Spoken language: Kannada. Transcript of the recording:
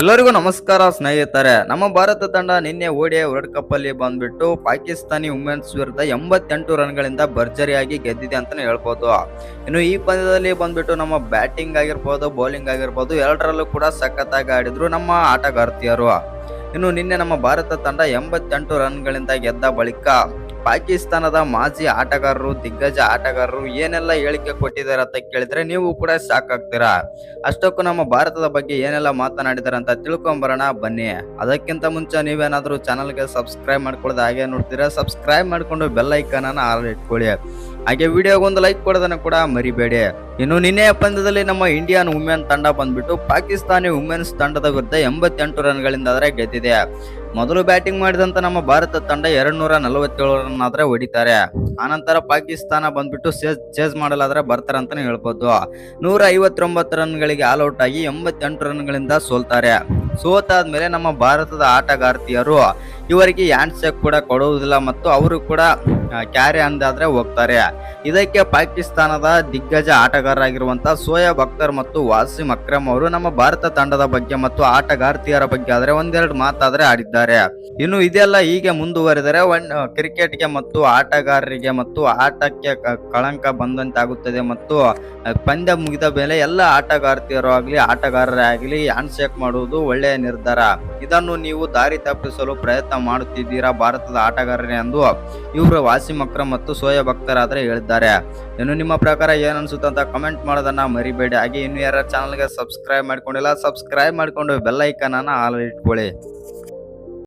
ಎಲ್ಲರಿಗೂ ನಮಸ್ಕಾರ ಸ್ನೇಹಿತರೆ. ನಮ್ಮ ಭಾರತ ತಂಡ ನಿನ್ನೆ ಓಡಿ ವರ್ಲ್ಡ್ ಕಪ್ ಅಲ್ಲಿ ಬಂದ್ಬಿಟ್ಟು ಪಾಕಿಸ್ತಾನಿ ವುಮೆನ್ಸ್ ವಿರುದ್ಧ ಎಂಬತ್ತೆಂಟು ರನ್ಗಳಿಂದ ಭರ್ಜರಿಯಾಗಿ ಗೆದ್ದಿದೆ ಅಂತಾನೆ ಹೇಳ್ಬೋದು. ಇನ್ನು ಈ ಪಂದ್ಯದಲ್ಲಿ ಬಂದ್ಬಿಟ್ಟು ನಮ್ಮ ಬ್ಯಾಟಿಂಗ್ ಆಗಿರ್ಬೋದು ಬೌಲಿಂಗ್ ಆಗಿರ್ಬೋದು, ಎರಡರಲ್ಲೂ ಕೂಡ ಸಖತ್ತಾಗಿ ಆಡಿದ್ರು ನಮ್ಮ ಆಟಗಾರ್ತಿಯರು. ಇನ್ನು ನಿನ್ನೆ ನಮ್ಮ ಭಾರತ ತಂಡ ಎಂಬತ್ತೆಂಟು ರನ್ಗಳಿಂದ ಗೆದ್ದ ಬಳಿಕ ಪಾಕಿಸ್ತಾನದ ಮಾಜಿ ಆಟಗಾರರು, ದಿಗ್ಗಜ ಆಟಗಾರರು ಏನೆಲ್ಲ ಹೇಳಿಕೆ ಕೊಟ್ಟಿದ್ದಾರೆ ಅಂತ ಕೇಳಿದ್ರೆ ನೀವು ಕೂಡ ಶಾಕ್ ಆಗ್ತೀರಾ ಅಷ್ಟಕ್ಕೂ ನಮ್ಮ ಭಾರತದ ಬಗ್ಗೆ ಏನೆಲ್ಲ ಮಾತನಾಡಿದಾರೆ ಅಂತ ತಿಳ್ಕೊಂಬರೋಣ ಬನ್ನಿ. ಅದಕ್ಕಿಂತ ಮುಂಚೆ ನೀವೇನಾದ್ರೂ ಚಾನಲ್ಗೆ ಸಬ್ಸ್ಕ್ರೈಬ್ ಮಾಡ್ಕೊಳ್ಳೋದು ಹಾಗೆ ನೋಡ್ತೀರಾ, ಸಬ್ಸ್ಕ್ರೈಬ್ ಮಾಡ್ಕೊಂಡು ಬೆಲ್ ಐಕಾನ್ ಆಲ್ ಇಟ್ಕೊಳ್ಳಿ. ಹಾಗೆ ವಿಡಿಯೋಗೊಂದು ಲೈಕ್ ಕೊಡೋದನ್ನು ಕೂಡ ಮರಿಬೇಡಿ. ಇನ್ನು ನಿನ್ನೆ ಪಂದ್ಯದಲ್ಲಿ ನಮ್ಮ ಇಂಡಿಯನ್ ವುಮೆನ್ ತಂಡ ಬಂದ್ಬಿಟ್ಟು ಪಾಕಿಸ್ತಾನಿ ವುಮೆನ್ಸ್ ತಂಡದ ವಿರುದ್ಧ ಎಂಬತ್ತೆಂಟು ರನ್ಗಳಿಂದ ಗೆದ್ದಿದೆ. ಮೊದಲು ಬ್ಯಾಟಿಂಗ್ ಮಾಡಿದಂತ ನಮ್ಮ ಭಾರತ ತಂಡ ಎರಡ್ ನೂರ ನಲವತ್ತೇಳು ರನ್ ಆದ್ರೆ ಹೊಡಿತಾರೆ. ಆನಂತರ ಪಾಕಿಸ್ತಾನ ಬಂದ್ಬಿಟ್ಟು ಚೇಸ್ ಚೇಸ್ ಮಾಡಲಾದ್ರೆ ಬರ್ತಾರೆ ಅಂತಾನೆ ಹೇಳ್ಬೋದು. ನೂರ ಐವತ್ತೊಂಬತ್ತು ರನ್ಗಳಿಗೆ ಆಲ್ ಔಟ್ ಆಗಿ ಎಂಬತ್ತೆಂಟು ರನ್ಗಳಿಂದ ಸೋಲ್ತಾರೆ. ಸೋತಾದ್ಮೇಲೆ ನಮ್ಮ ಭಾರತದ ಆಟಗಾರ್ತಿಯರು ಇವರಿಗೆ ಹ್ಯಾಂಡ್ಸೆಕ್ ಕೂಡ ಕೊಡುವುದಿಲ್ಲ ಮತ್ತು ಅವರು ಕೂಡ ಕ್ಯಾರಿ ಅಂದಾದ್ರೆ ಹೋಗ್ತಾರೆ. ಇದಕ್ಕೆ ಪಾಕಿಸ್ತಾನದ ದಿಗ್ಗಜ ಆಟಗಾರರಾಗಿರುವಂತಹ ಸೋಯಬ್ ಅಖ್ತರ್ ಮತ್ತು ವಾಸಿಂ ಅಕ್ರಮ್ ಅವರು ನಮ್ಮ ಭಾರತ ತಂಡದ ಬಗ್ಗೆ ಮತ್ತು ಆಟಗಾರ್ತಿಯರ ಬಗ್ಗೆ ಆದ್ರೆ ಒಂದೆರಡು ಮಾತಾದ್ರೆ ಆಡಿದ್ದಾರೆ. ಇನ್ನು ಇದೆಲ್ಲ ಹೀಗೆ ಮುಂದುವರೆದರೆ ಒನ್ ಕ್ರಿಕೆಟ್ಗೆ ಮತ್ತು ಆಟಗಾರರಿಗೆ ಮತ್ತು ಆಟಕ್ಕೆ ಕಳಂಕ ಬಂದಂತಾಗುತ್ತದೆ ಮತ್ತು ಪಂದ್ಯ ಮುಗಿದ ಮೇಲೆ ಎಲ್ಲ ಆಟಗಾರ್ತಿಯರು ಆಗಲಿ, ಆಟಗಾರರೇ ಆಗಲಿ ಹ್ಯಾಂಡ್ ಶೇಕ್ ಮಾಡುವುದು ಒಳ್ಳೆಯ ನಿರ್ಧಾರ. ಇದನ್ನು ನೀವು ದಾರಿ ತಪ್ಪಿಸಲು ಪ್ರಯತ್ನ ಮಾಡುತ್ತಿದ್ದೀರಾ? ಭಾರತದ ಆಟಗಾರರೇ ಎಂದು ಇವರು ವಾಸಿ ಅಕ್ರಮ್ ಮತ್ತು ಸೋಯ ಭಕ್ತರಾದರೆ ಹೇಳಿದ್ದಾರೆ. ಇನ್ನು ನಿಮ್ಮ ಪ್ರಕಾರ ಏನ್ ಅನ್ಸುತ್ತೆ ಅಂತ ಕಮೆಂಟ್ ಮಾಡೋದನ್ನ ಮರಿಬೇಡಿ. ಹಾಗೆ ಇನ್ನು ಯಾರ ಚಾನಲ್ಗೆ ಸಬ್ಸ್ಕ್ರೈಬ್ ಮಾಡ್ಕೊಂಡಿಲ್ಲ ಸಬ್ಸ್ಕ್ರೈಬ್ ಮಾಡ್ಕೊಂಡು ಬೆಲ್ ಐಕನ್ ಅನ್ನ ಆಲ್ ಇಟ್ಕೊಳ್ಳಿ.